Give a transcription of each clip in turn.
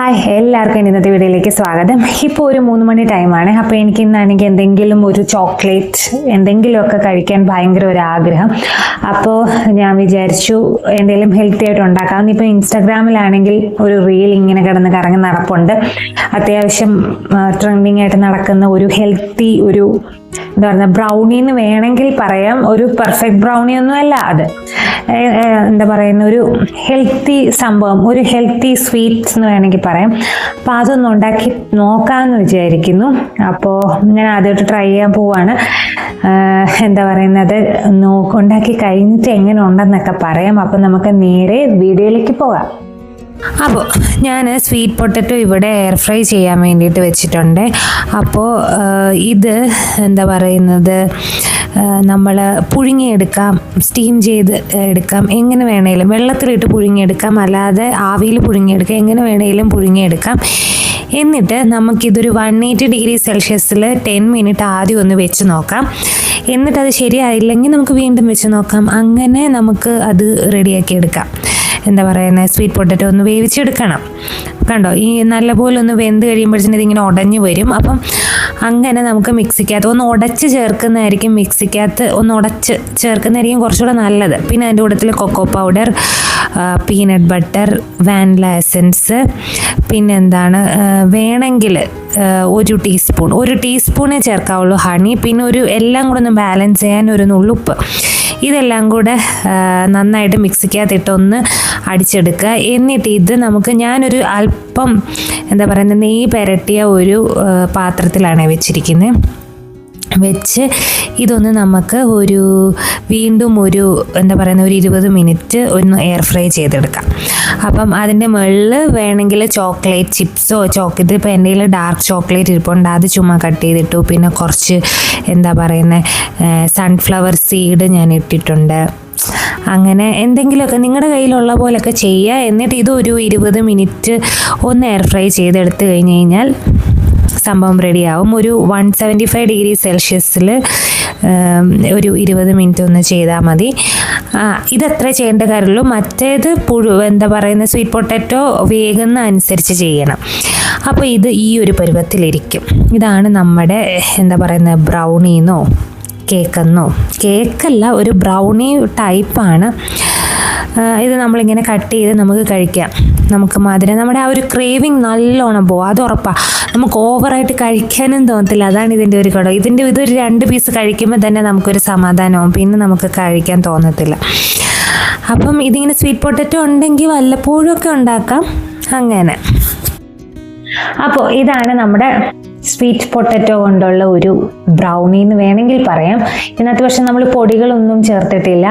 Hi എല്ലാവർക്കും ഇന്നത്തെ വീഡിയോയിലേക്ക് സ്വാഗതം. ഇപ്പോൾ ഒരു മൂന്ന് മണി ടൈമാണ് അപ്പോൾ എനിക്ക് ഇന്നാണെങ്കിൽ എന്തെങ്കിലും ഒരു ചോക്ലേറ്റ് എന്തെങ്കിലുമൊക്കെ കഴിക്കാൻ ഭയങ്കര ഒരു ആഗ്രഹം. അപ്പോൾ ഞാൻ വിചാരിച്ചു എന്തെങ്കിലും ഹെൽത്തി ആയിട്ട് ഉണ്ടാക്കാം. ഇപ്പോൾ ഇൻസ്റ്റാഗ്രാമിലാണെങ്കിൽ ഒരു റീൽ ഇങ്ങനെ കിടന്ന് കറങ്ങി നടപ്പുണ്ട്. അത്യാവശ്യം ട്രെൻഡിങ് ആയിട്ട് നടക്കുന്ന ഒരു ഹെൽത്തി ഒരു എന്താ പറയുക ബ്രൗണി എന്ന് വേണമെങ്കിൽ പറയാം. ഒരു പെർഫെക്റ്റ് ബ്രൗണി ഒന്നും അല്ല അത്. എന്താ പറയുന്ന ഒരു ഹെൽത്തി സംഭവം ഒരു ഹെൽത്തി സ്വീറ്റ്സ് എന്ന് വേണമെങ്കിൽ പറയാം. അപ്പോൾ അതൊന്ന് ഉണ്ടാക്കി നോക്കാമെന്ന് വിചാരിക്കുന്നു. അപ്പോൾ ഞാൻ ആദ്യമായിട്ട് ട്രൈ ചെയ്യാൻ പോവാണ്. എന്താ പറയുന്നത് നോക്കുണ്ടാക്കി കഴിഞ്ഞിട്ട് എങ്ങനെ ഉണ്ടെന്നൊക്കെ പറയാം. അപ്പോൾ നമുക്ക് നേരെ വീഡിയോയിലേക്ക് പോകാം. അപ്പോൾ ഞാൻ സ്വീറ്റ് പൊട്ടറ്റോ ഇവിടെ എയർ ഫ്രൈ ചെയ്യാൻ വേണ്ടിയിട്ട് വെച്ചിട്ടുണ്ട്. അപ്പോൾ ഇത് എന്താ പറയുന്നത്? നമ്മൾ പുഴുങ്ങിയെടുക്കാം സ്റ്റീം ചെയ്ത് എടുക്കാം എങ്ങനെ വേണേലും വെള്ളത്തിലിട്ട് പുഴുങ്ങിയെടുക്കാം അല്ലാതെ ആവിയിൽ പുഴുങ്ങിയെടുക്കാം എങ്ങനെ വേണേലും പുഴുങ്ങിയെടുക്കാം. എന്നിട്ട് നമുക്കിതൊരു വൺ എയ്റ്റി ഡിഗ്രി സെൽഷ്യസിൽ ടെൻ മിനിറ്റ് ആദ്യം ഒന്ന് വെച്ച് നോക്കാം. എന്നിട്ട് അത് ശരിയായില്ലെങ്കിൽ നമുക്ക് വീണ്ടും വെച്ച് നോക്കാം. അങ്ങനെ നമുക്ക് അത് റെഡിയാക്കി എടുക്കാം. എന്താ പറയുന്നത് സ്വീറ്റ് പൊട്ടറ്റോ ഒന്ന് വേവിച്ചെടുക്കണം. കണ്ടോ? ഈ നല്ലപോലെ ഒന്ന് വെന്ത് കഴിയുമ്പോഴത്തേക്കും ഇതിങ്ങനെ ഉടഞ്ഞു വരും. അപ്പം അങ്ങനെ നമുക്ക് മിക്സിക്കകത്ത് ഒന്ന് ഉടച്ച് ചേർക്കുന്നതായിരിക്കും മിക്സിക്കകത്ത് ഒന്ന് ഉടച്ച് ചേർക്കുന്നതായിരിക്കും കുറച്ചുകൂടെ നല്ലത്. പിന്നെ അതിന്റെ കൂട്ടത്തിൽ cocoa powder peanut butter vanilla essence പിന്നെന്താണ് വേണമെങ്കിൽ ഒരു ടീസ്പൂൺ ഒരു ടീസ്പൂണേ ചേർക്കാവുള്ളൂ ഹണി പിന്നെ ഒരു എല്ലാം കൂടെ ഒന്ന് ബാലൻസ് ചെയ്യാൻ ഒരു നുള്ളുപ്പ്. ഇതെല്ലാം കൂടെ നന്നായിട്ട് മിക്സിക്കകത്തിട്ട് ഒന്ന് അടിച്ചെടുക്കുക. എന്നിട്ട് ഇത് നമുക്ക് ഞാനൊരു അല്പം എന്താ പറയുന്നത് നെയ്യ് പുരട്ടിയ ഒരു പാത്രത്തിലാണ് വെച്ചിരിക്കുന്നത് വെച്ച് ഇതൊന്ന് നമുക്ക് ഒരു വീണ്ടും ഒരു എന്താ പറയുന്ന ഒരു ഇരുപത് മിനിറ്റ് ഒന്ന് എയർ ഫ്രൈ ചെയ്തെടുക്കാം. അപ്പം അതിന്റെ മുകളിൽ വേണമെങ്കിൽ ചോക്ലേറ്റ് ചിപ്സോ ചോക്ലേറ്റ് ഇപ്പോൾ എന്റെ കയ്യിൽ ഡാർക്ക് ചോക്ലേറ്റ് ഇരിപ്പുണ്ട്. അത് ചുമ്മാ കട്ട് ചെയ്തിട്ടു. പിന്നെ കുറച്ച് എന്താ പറയുന്നത് സൺഫ്ലവർ സീഡ് ഞാൻ ഇട്ടിട്ടുണ്ട്. അങ്ങനെ എന്തെങ്കിലുമൊക്കെ നിങ്ങളുടെ കയ്യിലുള്ള പോലെയൊക്കെ ചെയ്യുക. എന്നിട്ട് ഇതൊരു ഇരുപത് മിനിറ്റ് ഒന്ന് എയർ ഫ്രൈ ചെയ്തെടുത്ത് കഴിഞ്ഞ് കഴിഞ്ഞാൽ സംഭവം റെഡിയാവും. ഒരു വൺ സെവന്റി ഫൈവ് ഡിഗ്രി സെൽഷ്യസിൽ ഒരു ഇരുപത് മിനിറ്റ് ഒന്ന് ചെയ്താൽ മതി. ഇതത്ര ചെയ്യേണ്ട കാര്യമുള്ളൂ. മറ്റേത് പുഴു എന്താ പറയുന്ന സ്വീറ്റ് പൊട്ടറ്റോ വേഗം അനുസരിച്ച് ചെയ്യണം. അപ്പോൾ ഇത് ഈ ഒരു പരുവത്തിലിരിക്കും. ഇതാണ് നമ്മുടെ എന്താ പറയുന്നത് ബ്രൗണീന്നോ കേക്കെന്നോ കേക്കല്ല ഒരു ബ്രൗണി ടൈപ്പാണ് ഇത് നമ്മളിങ്ങനെ കട്ട് ചെയ്ത് നമുക്ക് കഴിക്കാം. നമുക്ക് മധുരം നമ്മുടെ ആ ഒരു ക്രേവിങ് നല്ലോണം പോകും അത് ഉറപ്പാണ് നമുക്ക് ഓവറായിട്ട് കഴിക്കാനും തോന്നത്തില്ല. അതാണ് ഇതിന്റെ ഒരു കുടം ഇതിന്റെ ഇതൊരു രണ്ട് പീസ് കഴിക്കുമ്പോൾ തന്നെ നമുക്കൊരു സമാധാനവും. പിന്നെ നമുക്ക് കഴിക്കാൻ തോന്നത്തില്ല. അപ്പം ഇതിങ്ങനെ സ്വീറ്റ് പൊട്ടറ്റോ ഉണ്ടെങ്കിൽ വല്ലപ്പോഴും ഒക്കെ ഉണ്ടാക്കാം. അങ്ങനെ. അപ്പോൾ ഇതാണ് നമ്മുടെ സ്വീറ്റ് പൊട്ടറ്റോ കൊണ്ടുള്ള ഒരു ബ്രൗണി എന്ന് വേണമെങ്കിൽ പറയാം. ഇന്നത്തെ പക്ഷേ നമ്മൾ പൊടികളൊന്നും ചേർത്തിട്ടില്ല.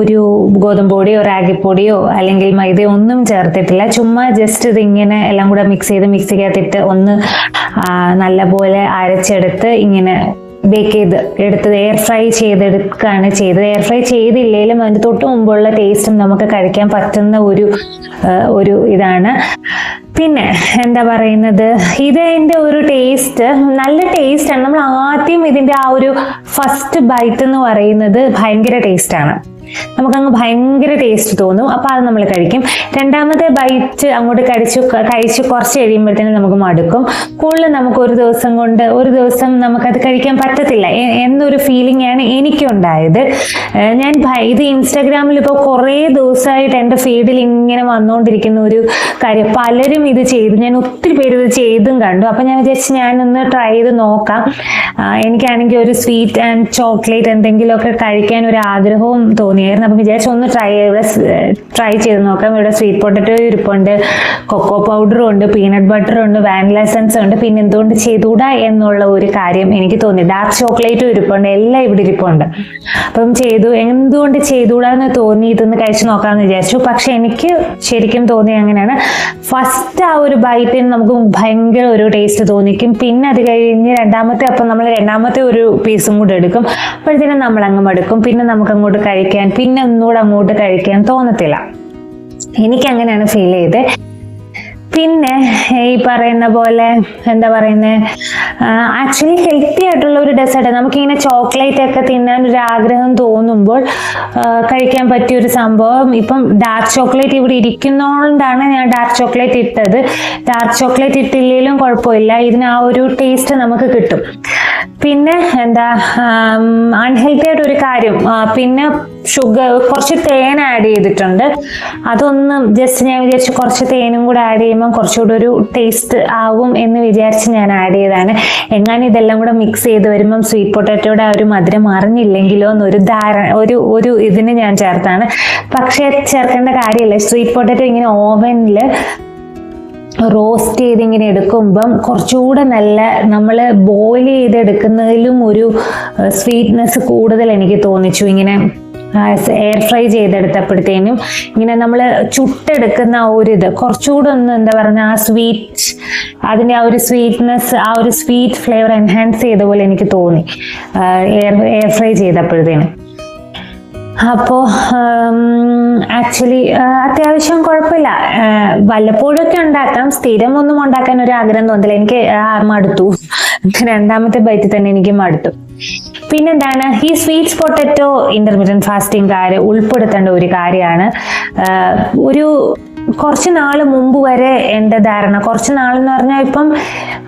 ഒരു ഗോതമ്പ് പൊടിയോ റാഗിപ്പൊടിയോ അല്ലെങ്കിൽ മൈദയോ ഒന്നും ചേർത്തിട്ടില്ല. ചുമ്മാ ജസ്റ്റ് ഇതിങ്ങനെ എല്ലാം കൂടെ മിക്സ് ചെയ്ത് മിക്സിക്കകത്തിട്ട് ഒന്ന് നല്ലപോലെ അരച്ചെടുത്ത് ഇങ്ങനെ ബേക്ക് ചെയ്ത് എടുത്തത് എയർ ഫ്രൈ ചെയ്തെടുക്കുകയാണ് ചെയ്തത്. എയർ ഫ്രൈ ചെയ്തില്ലെങ്കിലും അതിന്റെ തൊട്ട് മുമ്പുള്ള ടേസ്റ്റും നമുക്ക് കഴിക്കാൻ പറ്റുന്ന ഒരു ഒരു ഇതാണ്. പിന്നെ എന്താ പറയുന്നത്? ഇത് എന്റെ ഒരു ടേസ്റ്റ് നല്ല ടേസ്റ്റാണ് നമ്മൾ ആദ്യം ഇതിന്റെ ആ ഒരു ഫസ്റ്റ് ബൈറ്റ് എന്ന് പറയുന്നത് ഭയങ്കര ടേസ്റ്റാണ് നമുക്കങ്ങ് ഭയങ്കര ടേസ്റ്റ് തോന്നും. അപ്പോൾ അത് നമ്മൾ കഴിക്കും. രണ്ടാമത്തെ ബൈറ്റ് അങ്ങോട്ട് കഴിച്ചു കഴിച്ച് കുറച്ച് കഴിയുമ്പോഴത്തേനും നമുക്ക് മടുക്കും. കൂടുതൽ നമുക്ക് ഒരു ദിവസം കൊണ്ട് ഒരു ദിവസം നമുക്കത് കഴിക്കാൻ പറ്റത്തില്ല. എന്നൊരു ഫീലിംഗ് ആണ് എനിക്കുണ്ടായത്. ഞാൻ ഇത് ഇൻസ്റ്റാഗ്രാമിൽ ഇപ്പോൾ കുറേ ദിവസമായിട്ട് എന്റെ ഫീഡിൽ ഇങ്ങനെ വന്നുകൊണ്ടിരിക്കുന്ന ഒരു കാര്യം. പലരും ഇത് ചെയ്തു. ഞാൻ ഒത്തിരി പേര് ഇത് ചെയ്തും കണ്ടു. അപ്പം ഞാൻ വിചാരിച്ചു ഞാനൊന്ന് ട്രൈ ചെയ്ത് നോക്കാം. എനിക്കാണെങ്കിൽ ഒരു സ്വീറ്റ് ആൻഡ് ചോക്ലേറ്റ് എന്തെങ്കിലുമൊക്കെ കഴിക്കാൻ ഒരു ആഗ്രഹവും തോന്നിയായിരുന്നു അപ്പം വിചാരിച്ചു ഒന്ന് ട്രൈ ഇവിടെ ട്രൈ ചെയ്ത് നോക്കാം. ഇവിടെ സ്വീറ്റ് പൊട്ടറ്റോ ഇരിപ്പുണ്ട് കൊക്കോ പൗഡറും ഉണ്ട് പീനട്ട് ബട്ടറും ഉണ്ട് വാനില എസൻസും ഉണ്ട്. പിന്നെ എന്തുകൊണ്ട് ചെയ്തുകൂടാ എന്നുള്ള ഒരു കാര്യം എനിക്ക് തോന്നി ഡാർക്ക് ചോക്ലേറ്റും ഇരിപ്പുണ്ട് എല്ലാം ഇവിടെ ഇരിപ്പുണ്ട്. അപ്പം ചെയ്തു എന്തുകൊണ്ട് ചെയ്തുകൂടാന്ന് തോന്നി ഇതൊന്ന് കഴിച്ചു നോക്കാമെന്ന് വിചാരിച്ചു. പക്ഷെ എനിക്ക് ശരിക്കും തോന്നി അങ്ങനെയാണ്. ഫസ്റ്റ് ആ ഒരു ബൈറ്റിന് നമുക്ക് ഭയങ്കര ഒരു ടേസ്റ്റ് തോന്നിക്കും. പിന്നെ അത് കഴിഞ്ഞ് രണ്ടാമത്തെ അപ്പം നമ്മൾ രണ്ടാമത്തെ ഒരു പീസും കൂടെ എടുക്കും. അപ്പോഴത്തേനും നമ്മൾ അങ്ങ് മടുക്കും. പിന്നെ നമുക്ക് അങ്ങോട്ട് കഴിക്കാൻ പിന്നെ ഒന്നുകൂടെ അങ്ങോട്ട് കഴിക്കാൻ തോന്നത്തില്ല. എനിക്ക് അങ്ങനെയാണ് ഫീൽ ചെയ്തത് പിന്നെ ഈ പറയുന്ന പോലെ എന്താ പറയുന്നത് ആക്ച്വലി ഹെൽത്തി ആയിട്ടുള്ള ഒരു ഡെസേർട്ട് നമുക്കിങ്ങനെ ചോക്ലേറ്റ് ഒക്കെ തിന്നാൻ ഒരു ആഗ്രഹം തോന്നുമ്പോൾ കഴിക്കാൻ പറ്റിയ ഒരു സംഭവം. ഇപ്പം ഡാർക്ക് ചോക്ലേറ്റ് ഇവിടെ ഇരിക്കുന്നതുകൊണ്ടാണ് ഞാൻ ഡാർക്ക് ചോക്ലേറ്റ് ഇട്ടത്. ഡാർക്ക് ചോക്ലേറ്റ് ഇട്ടില്ലെങ്കിലും കുഴപ്പമില്ല. ഇതിന് ആ ഒരു ടേസ്റ്റ് നമുക്ക് കിട്ടും. പിന്നെ എന്താ അൺഹെൽത്തി ആയിട്ട് ഒരു കാര്യം പിന്നെ ഷുഗർ കുറച്ച് തേൻ ആഡ് ചെയ്തിട്ടുണ്ട്. അതൊന്നും ജസ്റ്റ് ഞാൻ വിചാരിച്ചു കുറച്ച് തേനും കൂടെ ആഡ് ചെയ്യുമ്പോൾ കുറച്ചുകൂടെ ഒരു ടേസ്റ്റ് ആവും എന്ന് വിചാരിച്ച് ഞാൻ ആഡ് ചെയ്തതാണ്. എങ്ങാനും ഇതെല്ലാം കൂടെ മിക്സ് ചെയ്ത് വരുമ്പം സ്വീറ്റ് പൊട്ടാറ്റോയുടെ ആ ഒരു മധുരം അറിഞ്ഞില്ലെങ്കിലോ എന്നൊരു ധാരണ ഒരു ഒരു ഇതിന് ഞാൻ ചേർത്താണ്. പക്ഷേ ചേർക്കേണ്ട കാര്യമില്ല. സ്വീറ്റ് പൊട്ടാറ്റോ ഇങ്ങനെ ഓവനിൽ റോസ്റ്റ് ചെയ്ത് ഇങ്ങനെ എടുക്കുമ്പം കുറച്ചുകൂടെ നല്ല നമ്മൾ ബോയിൽ ചെയ്തെടുക്കുന്നതിലും ഒരു സ്വീറ്റ്നെസ് കൂടുതൽ എനിക്ക് തോന്നിച്ചു. ഇങ്ങനെ എയർ ഫ്രൈ ചെയ്തെടുത്തപ്പോഴത്തേനും ഇങ്ങനെ നമ്മൾ ചുട്ടെടുക്കുന്ന ആ ഒരു ഇത് കുറച്ചുകൂടെ ഒന്ന് എന്താ പറയുക ആ സ്വീറ്റ് അതിന്റെ ആ ഒരു സ്വീറ്റ്നെസ് ആ ഒരു സ്വീറ്റ് ഫ്ലേവർ എൻഹാൻസ് ചെയ്ത പോലെ എനിക്ക് തോന്നി എയർ എയർ ഫ്രൈ ചെയ്തപ്പോഴത്തേനും. അപ്പോൾ ആക്ച്വലി അത്യാവശ്യം കുഴപ്പമില്ല. വല്ലപ്പോഴൊക്കെ ഉണ്ടാക്കാം. സ്ഥിരം ഒന്നും ഉണ്ടാക്കാൻ ഒരു ആഗ്രഹം തോന്നില്ല. എനിക്ക് മടുത്തു. രണ്ടാമത്തെ ബൈറ്റിൽ തന്നെ എനിക്ക് മടുത്തു. പിന്നെന്താണ് ഈ സ്വീറ്റ്സ് പൊട്ടറ്റോ ഇന്റർമീഡിയൻ ഫാസ്റ്റിംഗ് കാര്യം ഉൾപ്പെടുത്തേണ്ട ഒരു കാര്യമാണ്. ഒരു കുറച്ച് നാൾ മുമ്പ് വരെ എന്റെ ധാരണ. കുറച്ച് നാളെന്ന് പറഞ്ഞാൽ ഇപ്പം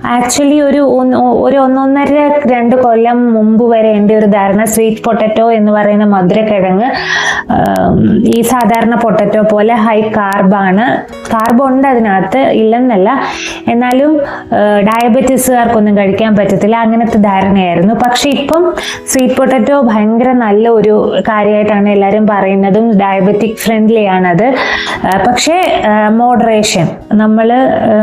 ആക്ച്വലി ഒരു ഒരു ഒന്നൊന്നര രണ്ട് കൊല്ലം മുമ്പ് വരെ എന്റെ ഒരു ധാരണ സ്വീറ്റ് പൊട്ടറ്റോ എന്ന് പറയുന്ന മധുരക്കിഴങ്ങ് ഈ സാധാരണ പൊട്ടറ്റോ പോലെ ഹൈ കാർബാണ്. കാർബ് ഉണ്ട് അതിനകത്ത് ഇല്ലെന്നല്ല. എന്നാലും ഡയബറ്റീസുകാർക്കൊന്നും കഴിക്കാൻ പറ്റത്തില്ല. അങ്ങനത്തെ ധാരണയായിരുന്നു. പക്ഷെ ഇപ്പം സ്വീറ്റ് പൊട്ടറ്റോ ഭയങ്കര നല്ല ഒരു കാര്യമായിട്ടാണ് എല്ലാവരും പറയുന്നതും ഡയബറ്റിക് ഫ്രണ്ട്ലി ആണത് പക്ഷേ മോഡറേഷൻ നമ്മൾ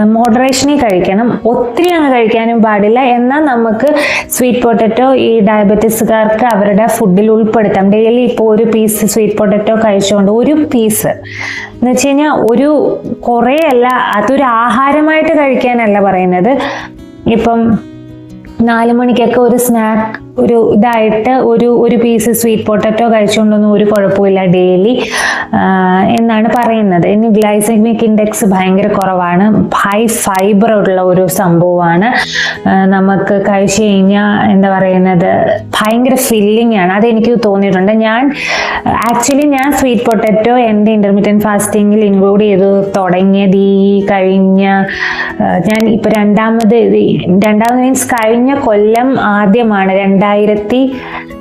മോഡറേഷനിൽ കഴിക്കണം. ഒത്തിരി അങ്ങ് കഴിക്കാനും പാടില്ല. എന്നാൽ നമുക്ക് സ്വീറ്റ് പൊട്ടറ്റോ ഈ ഡയബറ്റീസുകാർക്ക് അവരുടെ ഫുഡിൽ ഉൾപ്പെടുത്താം. ഡെയിലി ഇപ്പോൾ ഒരു പീസ് സ്വീറ്റ് പൊട്ടറ്റോ കഴിച്ചുകൊണ്ട് ഒരു പീസ് എന്ന് വെച്ച് കഴിഞ്ഞാൽ ഒരു കുറേ അല്ല അതൊരു ആഹാരമായിട്ട് കഴിക്കാനല്ല പറയുന്നത്. ഇപ്പം നാല് മണിക്കൊക്കെ ഒരു സ്നാക്ക് ഒരു ഇതായിട്ട് ഒരു ഒരു പീസ് സ്വീറ്റ് പൊട്ടറ്റോ കഴിച്ചുകൊണ്ടൊന്നും ഒരു കുഴപ്പമില്ല ഡെയിലി എന്നാണ് പറയുന്നത്. ഇനി ഗ്ലൈസമിക് ഇൻഡെക്സ് ഭയങ്കര കുറവാണ്. ഹൈ ഫൈബർ ഉള്ള ഒരു സംഭവമാണ്. നമുക്ക് കഴിച്ചു കഴിഞ്ഞാൽ എന്താ പറയുന്നത്? ഭയങ്കര ഫില്ലിംഗ് ആണ്. അതെനിക്ക് തോന്നിയിട്ടുണ്ട്. ഞാൻ ആക്ച്വലി ഞാൻ സ്വീറ്റ് പൊട്ടറ്റോ എന്റെ ഇന്റർമീഡിയറ്റ് ഫാസ്റ്റിങ്ങിൽ ഇൻക്ലൂഡ് ചെയ്ത് തുടങ്ങിയത് ഈ കഴിഞ്ഞ ഞാൻ ഇപ്പൊ രണ്ടാമത് രണ്ടാമത് മീൻസ് കഴിഞ്ഞ കൊല്ലം ആദ്യമാണ്. രണ്ടായിരത്തി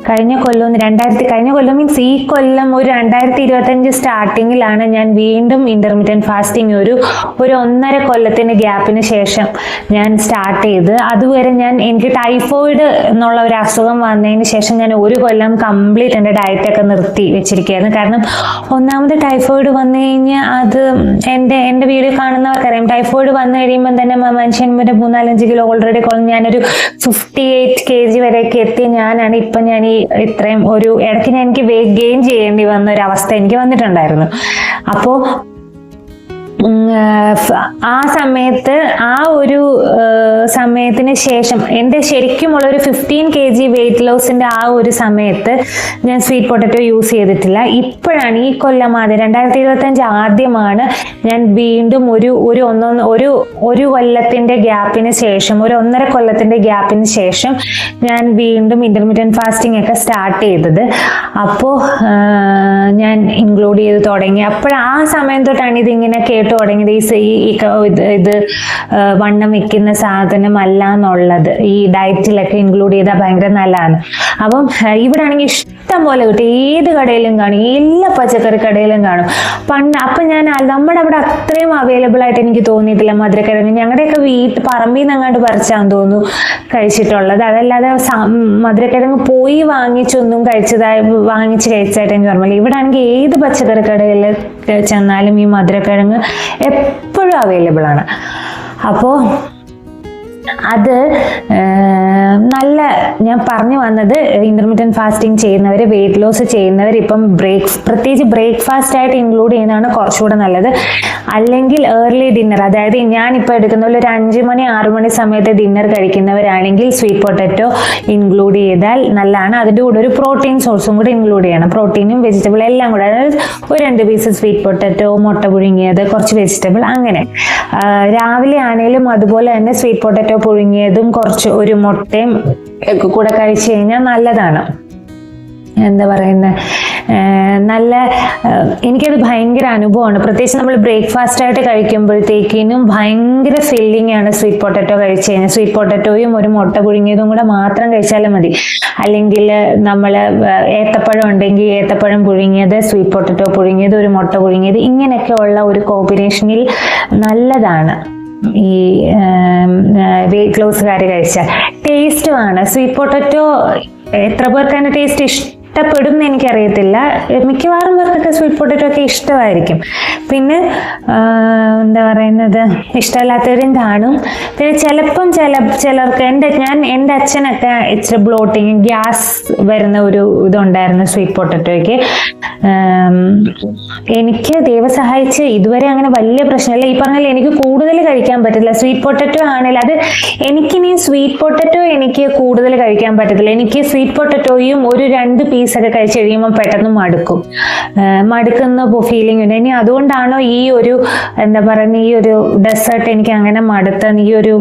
കഴിഞ്ഞ കൊല്ലം രണ്ടായിരത്തി കഴിഞ്ഞ കൊല്ലം മീൻസ് ഈ കൊല്ലം ഒരു രണ്ടായിരത്തി ഇരുപത്തഞ്ച് സ്റ്റാർട്ടിങ്ങിലാണ് ഞാൻ വീണ്ടും ഇന്റർമീഡിയറ്റ് ഫാസ്റ്റിംഗ് ഒരു ഒരു ഒന്നര കൊല്ലത്തിന് ഗ്യാപ്പിന് ശേഷം ഞാൻ സ്റ്റാർട്ട് ചെയ്ത്. അതുവരെ ഞാൻ എനിക്ക് ടൈഫോയിഡ് എന്നുള്ള ഒരു അസുഖം വന്നതിന് ശേഷം ഞാൻ ഒരു കൊല്ലം കംപ്ലീറ്റ് എന്റെ ഡയറ്റൊക്കെ നിർത്തി വെച്ചിരിക്കുകയായിരുന്നു. കാരണം ഒന്നാമത് ടൈഫോയിഡ് വന്നു കഴിഞ്ഞാൽ അത് എന്റെ എന്റെ വീഡിയോ കാണുന്നവർക്കറിയാം. ടൈഫോയിഡ് വന്നു കഴിയുമ്പോൾ തന്നെ മനുഷ്യൻ മൂന്നാലഞ്ച് കിലോ ഓൾറെഡി ഞാനൊരു ഫിഫ്റ്റി എയ്റ്റ് കെ ജി വരെയൊക്കെ എത്തിയ ഞാനാണ് ഇപ്പം ഞാൻ ഈ ഇത്രയും ഒരു ഇടയ്ക്ക് ഞാൻ എനിക്ക് വെയിറ്റ് ഗെയിൻ ചെയ്യേണ്ടി വന്ന ഒരു അവസ്ഥ എനിക്ക് വന്നിട്ടുണ്ടായിരുന്നു. അപ്പോൾ ആ, സമയത്ത് ആ ഒരു സമയത്തിന് ശേഷം എന്റെ ശരിക്കുമുള്ള ഒരു ഫിഫ്റ്റീൻ കെ ജി വെയിറ്റ് ലോസിന്റെ ആ ഒരു സമയത്ത് ഞാൻ സ്വീറ്റ് പൊട്ടറ്റോ യൂസ് ചെയ്തിട്ടില്ല. ഇപ്പോഴാണ് ഈ കൊല്ലം ആദ്യം രണ്ടായിരത്തി ഇരുപത്തഞ്ച് ആദ്യമാണ് ഞാൻ വീണ്ടും ഒരു ഒരു ഒന്നൊന്ന് ഒരു ഒരു കൊല്ലത്തിന്റെ ഗ്യാപ്പിന് ശേഷം ഒരു ഒന്നര കൊല്ലത്തിന്റെ ഗ്യാപ്പിന് ശേഷം ഞാൻ വീണ്ടും ഇന്റർമീഡിയറ്റ് ഫാസ്റ്റിംഗ് ഒക്കെ സ്റ്റാർട്ട് ചെയ്തത്. അപ്പോൾ ഞാൻ ഇൻക്ലൂഡ് ചെയ്ത് തുടങ്ങി. അപ്പോൾ ആ സമയം തൊട്ടാണ് ഇതിങ്ങനെ കേട്ടു തുടങ്ങിയത് ഈ ഈ- ഇത് ഇത് വണ്ണം വെക്കുന്ന സാധനമല്ല എന്നുള്ളത്. ഈ ഡയറ്റിലൊക്കെ ഇൻക്ലൂഡ് ചെയ്താൽ ഭയങ്കര നല്ലതാണ്. അപ്പം ഇവിടെ ആണെങ്കിൽ ഇഷ്ടം പോലെ കിട്ടും. ഏത് കടയിലും കാണും. എല്ലാ പച്ചക്കറി കടയിലും കാണും. പണ്ട് അപ്പം ഞാൻ നമ്മുടെ അവിടെ അത്രയും അവൈലബിൾ ആയിട്ട് എനിക്ക് തോന്നിയിട്ടില്ല മധുരക്കിഴങ്ങ്. ഞങ്ങളുടെയൊക്കെ വീട്ട് പറമ്പിൽ നിന്ന് അങ്ങോട്ട് പറിച്ചാന്ന് തോന്നുന്നു കഴിച്ചിട്ടുള്ളത്. അതല്ലാതെ മധുരക്കിഴങ്ങ് പോയി വാങ്ങിച്ചൊന്നും കഴിച്ചതായി വാങ്ങിച്ച് കഴിച്ചതായിട്ട് എനിക്ക് ഓർമ്മയില്ല. ഇവിടെ ആണെങ്കിൽ ഏത് പച്ചക്കറി കടയിൽ ചെന്നാലും ഈ മധുരക്കിഴങ്ങ് എപ്പോഴും അവൈലബിൾ ആണ്. അപ്പോൾ അത് നല്ല ഞാൻ പറഞ്ഞു വന്നത് ഇന്റർമീഡിയൻ ഫാസ്റ്റിംഗ് ചെയ്യുന്നവർ വെയിറ്റ് ലോസ് ചെയ്യുന്നവർ ഇപ്പം ബ്രേക്ക് പ്രത്യേകിച്ച് ബ്രേക്ക്ഫാസ്റ്റ് ആയിട്ട് ഇൻക്ലൂഡ് ചെയ്യുന്നതാണ് കുറച്ചുകൂടെ നല്ലത്. അല്ലെങ്കിൽ ഏർലി ഡിന്നർ അതായത് ഞാൻ ഞാനിപ്പോൾ എടുക്കുന്ന ഒരു അഞ്ച് മണി ആറ് മണി സമയത്ത് ഡിന്നർ കഴിക്കുന്നവരാണെങ്കിൽ സ്വീറ്റ് പൊട്ടറ്റോ ഇൻക്ലൂഡ് ചെയ്താൽ നല്ലതാണ്. അതിന്റെ കൂടെ ഒരു പ്രോട്ടീൻ സോഴ്സും കൂടെ ഇൻക്ലൂഡ് ചെയ്യണം. പ്രോട്ടീനും വെജിറ്റബിൾ എല്ലാം കൂടെ. അതായത് ഒരു രണ്ട് പീസ് സ്വീറ്റ് പൊട്ടറ്റോ മുട്ട പുഴുങ്ങിയത് കുറച്ച് വെജിറ്റബിൾ അങ്ങനെ. രാവിലെ ആണെങ്കിലും അതുപോലെ തന്നെ സ്വീറ്റ് പൊട്ടറ്റോ പുഴുങ്ങിയതും കുറച്ച് ഒരു മുട്ടയും കൂടെ കഴിച്ചു കഴിഞ്ഞാൽ നല്ലതാണ്. എന്താ പറയുന്നത് നല്ല എനിക്കത് ഭയങ്കര അനുഭവമാണ്. പ്രത്യേകിച്ച് നമ്മൾ ബ്രേക്ക്ഫാസ്റ്റ് ആയിട്ട് കഴിക്കുമ്പോഴത്തേക്കിനും ഭയങ്കര ഫില്ലിംഗ് ആണ് സ്വീറ്റ് പൊട്ടറ്റോ കഴിച്ചു കഴിഞ്ഞാൽ. സ്വീറ്റ് പൊട്ടറ്റോയും ഒരു മുട്ട പുഴുങ്ങിയതും കൂടെ മാത്രം കഴിച്ചാലും മതി. അല്ലെങ്കിൽ നമ്മൾ ഏത്തപ്പഴം ഉണ്ടെങ്കിൽ ഏത്തപ്പഴം പുഴുങ്ങിയത് സ്വീറ്റ് പൊട്ടറ്റോ പുഴുങ്ങിയത് ഒരു മുട്ട പുഴുങ്ങിയത് ഇങ്ങനെയൊക്കെ ഉള്ള ഒരു കോമ്പിനേഷനിൽ നല്ലതാണ്. ഈ വെയിറ്റ് ലോസുകാർ കഴിച്ചാൽ. ടേസ്റ്റുമാണ് സ്വീറ്റ് പൊട്ടറ്റോ എത്ര പേർക്കാണ് ടേസ്റ്റ് ടേസ്റ്റ് ഇഷ്ടപ്പെടും എന്ന് എനിക്കറിയത്തില്ല. മിക്കവാറും പേർക്കൊക്കെ സ്വീറ്റ് പൊട്ടറ്റോ ഒക്കെ ഇഷ്ടമായിരിക്കും. പിന്നെ എന്താ പറയുന്നത്? ഇഷ്ടമല്ലാത്തവരും കാണും. പിന്നെ ചിലപ്പം ചില ചിലർക്ക് എന്റെ ഞാൻ എന്റെ അച്ഛനൊക്കെ ഇച്ചിരി ബ്ലോട്ടിങ് ഗ്യാസ് വരുന്ന ഒരു ഇതുണ്ടായിരുന്നു സ്വീറ്റ് പൊട്ടറ്റോയ്ക്ക് എനിക്ക് ദൈവം സഹായിച്ച് ഇതുവരെ അങ്ങനെ വലിയ പ്രശ്നമില്ല. ഈ പറഞ്ഞാൽ എനിക്ക് കൂടുതൽ കഴിക്കാൻ പറ്റത്തില്ല. സ്വീറ്റ് പൊട്ടറ്റോ ആണെങ്കിൽ അത് എനിക്കിനി സ്വീറ്റ് പൊട്ടറ്റോ എനിക്ക് കൂടുതൽ കഴിക്കാൻ പറ്റത്തില്ല. എനിക്ക് സ്വീറ്റ് പൊട്ടറ്റോയും ഒരു രണ്ട് പീസൊക്കെ കഴിച്ച് കഴിയുമ്പോൾ പെട്ടെന്ന് മടുക്കും. മടുക്കുന്ന ഫീലിംഗ് ഉണ്ട്. ഇനി അതുകൊണ്ടാണോ ഈ ഒരു എന്താ പറയുക ഈ ഒരു ഡെസേർട്ട് എനിക്ക് അങ്ങനെ മടുത്തത്? ഈ ഒരു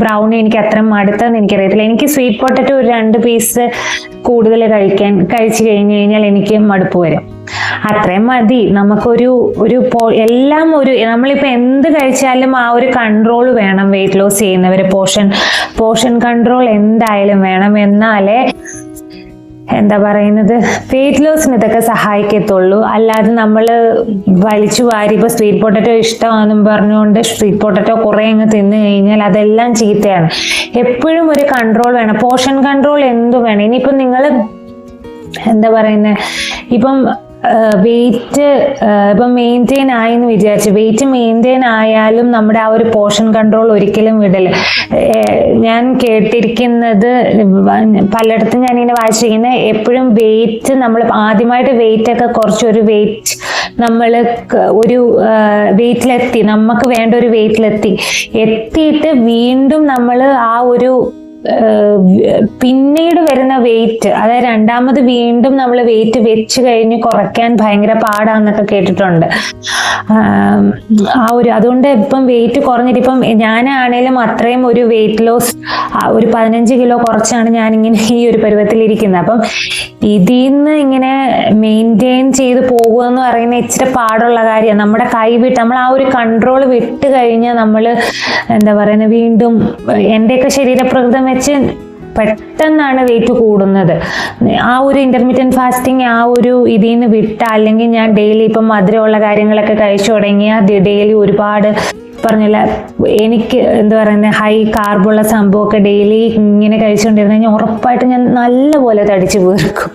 ബ്രൗണി എനിക്ക് അത്ര മടുത്തെന്ന് എനിക്കറിയത്തില്ല. എനിക്ക് സ്വീറ്റ് പൊട്ടറ്റോ ഒരു രണ്ട് പീസ് കൂടുതൽ കഴിക്കാൻ കഴിച്ചു കഴിഞ്ഞു കഴിഞ്ഞാൽ എനിക്ക് മടുപ്പ് വരും. അത്രയും മതി. നമുക്കൊരു ഒരു എല്ലാം ഒരു നമ്മളിപ്പോൾ എന്ത് കഴിച്ചാലും ആ ഒരു കൺട്രോൾ വേണം. വെയിറ്റ് ലോസ് ചെയ്യുന്നവർ പോഷൻ പോഷൻ കൺട്രോൾ എന്തായാലും വേണം. എന്നാലേ എന്താ പറയുന്നത്? വെയിറ്റ് ലോസിന് ഇതൊക്കെ സഹായിക്കത്തുള്ളൂ. അല്ലാതെ നമ്മൾ വലിച്ചു വാരി ഇപ്പോൾ സ്വീറ്റ് പൊട്ടറ്റോ ഇഷ്ടമാണെന്നും പറഞ്ഞുകൊണ്ട് സ്വീറ്റ് പൊട്ടറ്റോ കുറേ അങ്ങ് തിന്നു കഴിഞ്ഞാൽ അതെല്ലാം ചീത്തയാണ്. എപ്പോഴും ഒരു കൺട്രോൾ വേണം. പോഷൻ കൺട്രോൾ എന്തു വേണം. ഇനിയിപ്പം നിങ്ങൾ എന്താ പറയുന്നത് ഇപ്പം വെയിറ്റ് ഇപ്പം മെയിന്റെയിൻ ആയി എന്ന് വിചാരിച്ചു വെയിറ്റ് മെയിന്റെയിൻ ആയാലും നമ്മുടെ ആ ഒരു പോർഷൻ കൺട്രോൾ ഒരിക്കലും വിടൽ. ഞാൻ കേട്ടിരിക്കുന്നത് പലയിടത്തും ഞാൻ ഇങ്ങനെ വായിച്ചിരിക്കുന്നത് എപ്പോഴും വെയിറ്റ് നമ്മൾ ആദ്യമായിട്ട് വെയിറ്റ് ഒക്കെ കുറച്ചൊരു വെയിറ്റ് നമ്മൾ ഒരു വെയിറ്റിലെത്തി നമുക്ക് വേണ്ട ഒരു വെയിറ്റിലെത്തി എത്തിയിട്ട് വീണ്ടും നമ്മൾ ആ ഒരു പിന്നീട് വരുന്ന വെയിറ്റ് അതായത് രണ്ടാമത് വീണ്ടും നമ്മൾ വെയിറ്റ് വെച്ച് കഴിഞ്ഞ് കുറയ്ക്കാൻ ഭയങ്കര പാടാന്നൊക്കെ കേട്ടിട്ടുണ്ട്. ആ ഒരു അതുകൊണ്ട് ഇപ്പം വെയിറ്റ് കുറഞ്ഞിട്ട് ഇപ്പം ഞാനാണേലും അത്രയും ഒരു വെയിറ്റ് ലോസ് ഒരു പതിനഞ്ച് കിലോ കുറച്ചാണ് ഞാനിങ്ങനെ ഈ ഒരു പരുവത്തിലിരിക്കുന്നത്. അപ്പം ഇതിൽ നിന്ന് ഇങ്ങനെ മെയിന്റെയിൻ ചെയ്ത് പോകുക എന്ന് പറയുന്ന ഇച്ചിരി പാടുള്ള കാര്യമാണ്. നമ്മുടെ കൈ വിട്ട് നമ്മൾ ആ ഒരു കൺട്രോൾ വിട്ട് കഴിഞ്ഞാൽ നമ്മൾ എന്താ പറയുന്നത് വീണ്ടും എന്റെയൊക്കെ ശരീരപ്രകൃതം വെച്ച് പെട്ടെന്നാണ് വെയിറ്റ് കൂടുന്നത്. ആ ഒരു ഇന്റർമീഡിയറ്റ് ഫാസ്റ്റിംഗ് ആ ഒരു ഇതിൽ നിന്ന് വിട്ട അല്ലെങ്കിൽ ഞാൻ ഡെയിലി ഇപ്പം മധുരമുള്ള കാര്യങ്ങളൊക്കെ കഴിച്ചു തുടങ്ങിയ ഡെയിലി ഒരുപാട് പറഞ്ഞില്ല എനിക്ക് എന്താ പറയുന്നത് ഹൈ കാർബുള്ള സംഭവമൊക്കെ ഡെയിലി ഇങ്ങനെ കഴിച്ചുകൊണ്ടിരുന്നു കഴിഞ്ഞാൽ ഉറപ്പായിട്ട് ഞാൻ നല്ലപോലെ തടിച്ചു വീർക്കും.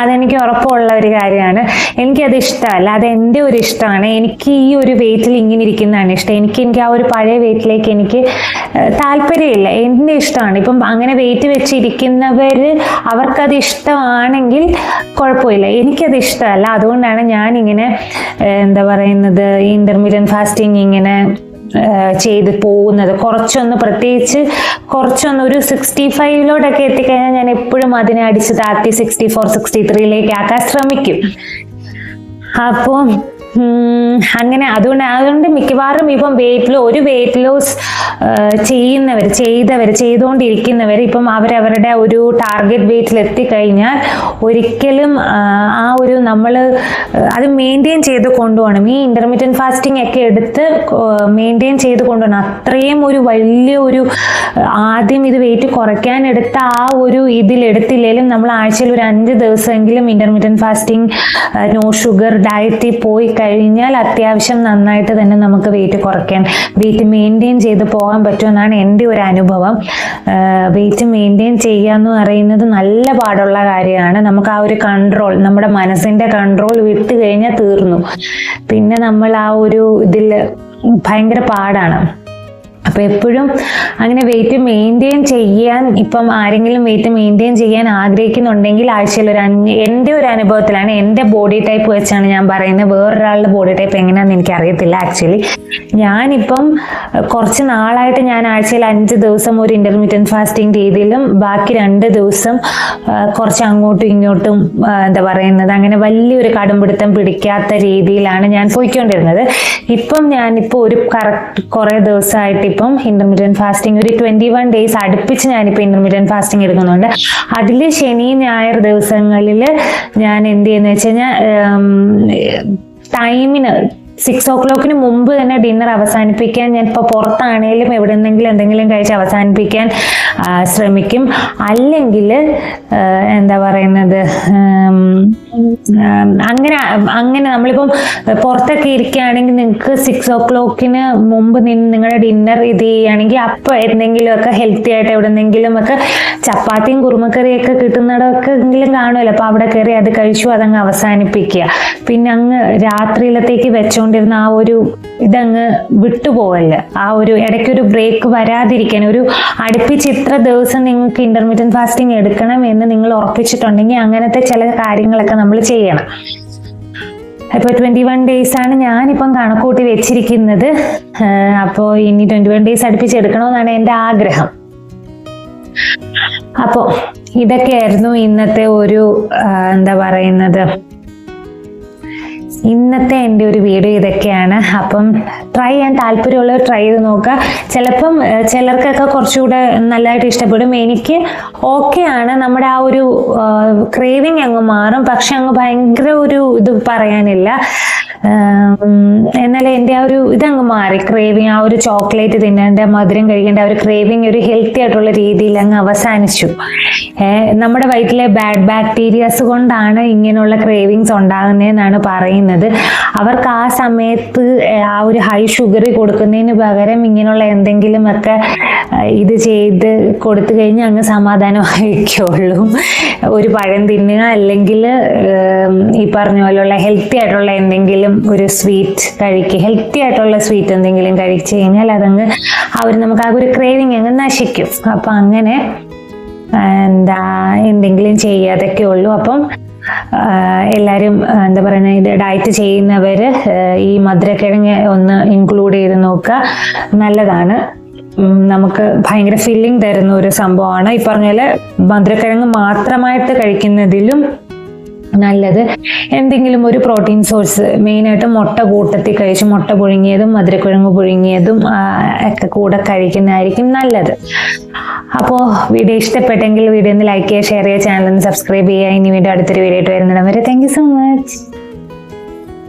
അതെനിക്ക് ഉറപ്പുള്ള ഒരു കാര്യമാണ്. എനിക്കത് ഇഷ്ടമല്ല. അത് എന്റെ ഒരു ഇഷ്ടമാണ്. എനിക്ക് ഈ ഒരു വെയിറ്റിൽ ഇങ്ങനെ ഇരിക്കുന്നതാണ് ഇഷ്ടം. എനിക്ക് എനിക്ക് ആ ഒരു പഴയ വെയിറ്റിലേക്ക് എനിക്ക് താല്പര്യമില്ല. എന്റെ ഇഷ്ടമാണ്. ഇപ്പം അങ്ങനെ വെയിറ്റ് വെച്ചിരിക്കുന്നവർ അവർക്കത് ഇഷ്ടമാണെങ്കിൽ കുഴപ്പമില്ല. എനിക്കത് ഇഷ്ടമല്ല. അതുകൊണ്ടാണ് ഞാനിങ്ങനെ എന്താ പറയുന്നത് ഇന്റർമീഡിയറ്റ് ഫാസ്റ്റിംഗ് ഇങ്ങനെ ചെയ്ത് പോകുന്നത്. കുറച്ചൊന്ന് പ്രത്യേകിച്ച് കുറച്ചൊന്ന് ഒരു സിക്സ്റ്റി ഫൈവിലോട്ടൊക്കെ എത്തിക്കഴിഞ്ഞാൽ ഞാൻ എപ്പോഴും അതിനെ അടിച്ച് താത്തി സിക്സ്റ്റി ഫോർ സിക്സ്റ്റി ത്രീയിലേക്ക് ആക്കാൻ ശ്രമിക്കും. അപ്പോൾ അങ്ങനെ അതുകൊണ്ട് അതുകൊണ്ട് മിക്കവാറും ഇപ്പം വെയിറ്റ് ലോ ഒരു വെയിറ്റ് ലോസ് ചെയ്യുന്നവർ ചെയ്തവർ ചെയ്തുകൊണ്ടിരിക്കുന്നവർ ഇപ്പം അവരവരുടെ ഒരു ടാർഗറ്റ് വെയിറ്റിൽ എത്തിക്കഴിഞ്ഞാൽ ഒരിക്കലും ആ, ഒരു നമ്മൾ അത് മെയിന്റെയിൻ ചെയ്ത് കൊണ്ടുപോകണം. ഈ ഇന്റർമീഡിയറ്റ് ഫാസ്റ്റിംഗ് ഒക്കെ എടുത്ത് മെയിന്റെയിൻ ചെയ്ത് കൊണ്ടുപോകണം. അത്രയും ഒരു വലിയ ഒരു ആദ്യം ഇത് വെയിറ്റ് കുറയ്ക്കാൻ എടുത്ത ആ ഒരു ഇതിൽ എടുത്തില്ലെങ്കിലും നമ്മൾ ആഴ്ചയിൽ ഒരു അഞ്ച് ദിവസമെങ്കിലും ഇന്റർമീഡിയറ്റ് ഫാസ്റ്റിംഗ് നോ ഷുഗർ ഡയറ്റിൽ പോയി കഴിഞ്ഞാൽ അത്യാവശ്യം നന്നായിട്ട് തന്നെ നമുക്ക് വെയിറ്റ് കുറയ്ക്കാൻ വെയിറ്റ് മെയിന്റെയിൻ ചെയ്ത് പോകാൻ പറ്റുമെന്നാണ് എന്റെ ഒരു അനുഭവം. വെയിറ്റ് മെയിന്റെയിൻ ചെയ്യുക എന്ന് പറയുന്നത് നല്ല പാടുള്ള കാര്യമാണ്. നമുക്ക് ആ ഒരു കൺട്രോൾ നമ്മുടെ മനസ്സിന്റെ കൺട്രോൾ വിട്ട് കഴിഞ്ഞാൽ തീർന്നു. പിന്നെ നമ്മൾ ആ ഒരു ഇതിൽ ഭയങ്കര പാടാണ്. അപ്പോൾ എപ്പോഴും അങ്ങനെ വെയിറ്റ് മെയിന്റെയിൻ ചെയ്യാൻ ഇപ്പം ആരെങ്കിലും വെയിറ്റ് മെയിന്റെയിൻ ചെയ്യാൻ ആഗ്രഹിക്കുന്നുണ്ടെങ്കിൽ ആഴ്ചയിൽ ഒരു എന്റെ ഒരു അനുഭവത്തിലാണ് എന്റെ ബോഡി ടൈപ്പ് വെച്ചാണ് ഞാൻ പറയുന്നത്. വേറൊരാളുടെ ബോഡി ടൈപ്പ് എങ്ങനെയാണെന്ന് എനിക്ക് അറിയത്തില്ല ആക്ച്വലി ഞാനിപ്പം കുറച്ച് നാളായിട്ട് ഞാൻ ആഴ്ചയിൽ അഞ്ച് ദിവസം ഒരു ഇന്റർമീഡിയൻ ഫാസ്റ്റിംഗ് രീതിയിലും ബാക്കി രണ്ട് ദിവസം കുറച്ച് അങ്ങോട്ടും ഇങ്ങോട്ടും എന്താ പറയുന്നത് അങ്ങനെ വലിയൊരു കടുംപിടുത്തം പിടിക്കാത്ത രീതിയിലാണ് ഞാൻ പോയിക്കൊണ്ടിരുന്നത്. ഇപ്പം ഞാനിപ്പോൾ ഒരു കറക്റ്റ് കുറേ ദിവസമായിട്ട് ഇപ്പം ഇന്റർമീഡിയറ്റ് ഫാസ്റ്റിംഗ് ഒരു ട്വന്റി വൺ ഡേയ്സ് അടുപ്പിച്ച് ഞാനിപ്പോൾ ഇന്റർമീഡിയറ്റ് ഫാസ്റ്റിംഗ് എടുക്കുന്നുണ്ട്. അതിൽ ശനി ഞായർ ദിവസങ്ങളിൽ ഞാൻ എന്ത് ചെയ്യുന്ന വെച്ച് കഴിഞ്ഞാൽ ടൈമിന് സിക്സ് ഓ ക്ലോക്കിന് മുമ്പ് തന്നെ ഡിന്നർ അവസാനിപ്പിക്കാൻ ഞാൻ ഇപ്പോൾ പുറത്താണേലും എവിടെ നിന്നെങ്കിലും എന്തെങ്കിലും കഴിച്ച് അവസാനിപ്പിക്കാൻ ശ്രമിക്കും. അല്ലെങ്കിൽ എന്താ പറയുന്നത് അങ്ങനെ അങ്ങനെ നമ്മളിപ്പം പുറത്തൊക്കെ ഇരിക്കുകയാണെങ്കിൽ നിങ്ങൾക്ക് സിക്സ് ഓ ക്ലോക്കിന് മുമ്പ് നിന്ന് നിങ്ങളുടെ ഡിന്നർ ഇത് ചെയ്യുകയാണെങ്കിൽ അപ്പോൾ എന്തെങ്കിലുമൊക്കെ ഹെൽത്തി ആയിട്ട് എവിടെ നിന്നെങ്കിലും ഒക്കെ ചപ്പാത്തിയും കുറുമക്കറിയൊക്കെ കിട്ടുന്നിടമൊക്കെ എങ്കിലും കാണുമല്ലോ. അപ്പോൾ അവിടെ കയറി അത് കഴിച്ചു അതങ്ങ് അവസാനിപ്പിക്കുക. പിന്നെ അങ്ങ് രാത്രിയിലത്തേക്ക് വെച്ചോണ്ടിരുന്ന ആ ഒരു ഇതങ്ങ് വിട്ടുപോകല്ല ആ ഒരു ഇടയ്ക്കൊരു ബ്രേക്ക് വരാതിരിക്കാൻ ഒരു അടുപ്പിച്ച് ഇത്ര ദിവസം നിങ്ങൾക്ക് ഇന്റർമീഡിയറ്റ് ഫാസ്റ്റിംഗ് എടുക്കണം എന്ന് നിങ്ങൾ ഉറപ്പിച്ചിട്ടുണ്ടെങ്കിൽ അങ്ങനത്തെ ചില കാര്യങ്ങളൊക്കെ നമ്മൾ ചെയ്യണം. അപ്പോൾ ട്വന്റി വൺ ഡേയ്സ് ആണ് ഞാനിപ്പം കണക്കൂട്ടി വെച്ചിരിക്കുന്നത്. അപ്പോൾ ഇനി ട്വന്റി വൺ ഡേയ്സ് അടുപ്പിച്ചെടുക്കണമെന്നാണ് എന്റെ ആഗ്രഹം. അപ്പോൾ ഇതൊക്കെയായിരുന്നു ഇന്നത്തെ ഒരു എന്താ പറയുന്നത്? ഇന്നത്തെ എന്റെ ഒരു വീഡിയോ ഇതൊക്കെയാണ്. അപ്പം ട്രൈ ചെയ്യാൻ താല്പര്യമുള്ളവർ ട്രൈ ചെയ്ത് നോക്കുക. ചിലപ്പം ചിലർക്കൊക്കെ കുറച്ചുകൂടെ നല്ലതായിട്ട് ഇഷ്ടപ്പെടും. എനിക്ക് ഓക്കെയാണ് നമ്മുടെ ആ ഒരു ക്രേവിങ് അങ്ങ് മാറും. പക്ഷെ അങ്ങ് ഭയങ്കര ഒരു ഇത് പറയാനില്ല. എന്നാൽ എന്റെ ആ ഒരു ഇതങ്ങ് മാറി. ക്രേവിങ് ആ ഒരു ചോക്ലേറ്റ് തിന്നേണ്ട മധുരം കഴിക്കേണ്ട ആ ഒരു ക്രേവിങ് ഒരു ഹെൽത്തി ആയിട്ടുള്ള രീതിയിൽ അങ്ങ് അവസാനിച്ചു. നമ്മുടെ വയറ്റിലെ ബാഡ് ബാക്ടീരിയസ് കൊണ്ടാണ് ഇങ്ങനെയുള്ള ക്രേവിങ്സ് ഉണ്ടാകുന്നതെന്നാണ് പറയുന്നത്. അവർക്ക് ആ സമയത്ത് ആ ഒരു ഹൈ ഷുഗർ കൊടുക്കുന്നതിന് പകരം ഇങ്ങനെയുള്ള എന്തെങ്കിലുമൊക്കെ ഇത് ചെയ്ത് കൊടുത്തു കഴിഞ്ഞാൽ അങ്ങ് സമാധാനമായിരിക്കുള്ളൂ. ഒരു പഴം തിന്നുക അല്ലെങ്കിൽ ഈ പറഞ്ഞ പോലെയുള്ള ഹെൽത്തി ആയിട്ടുള്ള എന്തെങ്കിലും ഒരു സ്വീറ്റ് കഴിക്കുക ഹെൽത്തി ആയിട്ടുള്ള സ്വീറ്റ് എന്തെങ്കിലും കഴിച്ചു കഴിഞ്ഞാൽ അതങ്ങ് അവർ നമുക്ക് ആ ഒരു ക്രേവിങ് അങ്ങ് നശിക്കും. അപ്പം അങ്ങനെ എന്താ എന്തെങ്കിലും ചെയ്യാതൊക്കെ ഉള്ളൂ. അപ്പം എല്ലാവരും എന്താ പറയുക ഇത് ഡയറ്റ് ചെയ്യുന്നവർ ഈ മധുരക്കിഴങ്ങ് ഒന്ന് ഇൻക്ലൂഡ് ചെയ്ത് നോക്കുക. നല്ലതാണ്. നമുക്ക് ഭയങ്കര ഫീലിംഗ് തരുന്ന ഒരു സംഭവമാണ്. ഈ പറഞ്ഞ പോലെ മധുരക്കിഴങ്ങ് മാത്രമായിട്ട് കഴിക്കുന്നതിലും നല്ലത്. എന്തെങ്കിലും ഒരു പ്രോട്ടീൻ സോഴ്സ് മെയിനായിട്ട് മുട്ട കൂട്ടത്തിൽ കഴിച്ച് മുട്ട പുഴുങ്ങിയതും മധുരക്കിഴങ്ങ് പുഴുങ്ങിയതും ഒക്കെ കൂടെ കഴിക്കുന്നതായിരിക്കും നല്ലത്. അപ്പോൾ വീഡിയോ ഇഷ്ടപ്പെട്ടെങ്കിൽ വീഡിയോ ഒന്ന് ലൈക്ക് ചെയ്യുക ഷെയർ ചെയ്യുക ചാനൽ ഒന്ന് സബ്സ്ക്രൈബ് ചെയ്യുക. ഇനി വീണ്ടും അടുത്തൊരു വീഡിയോ ആയിട്ട് വരുന്നിടം വരെ. Thank you so much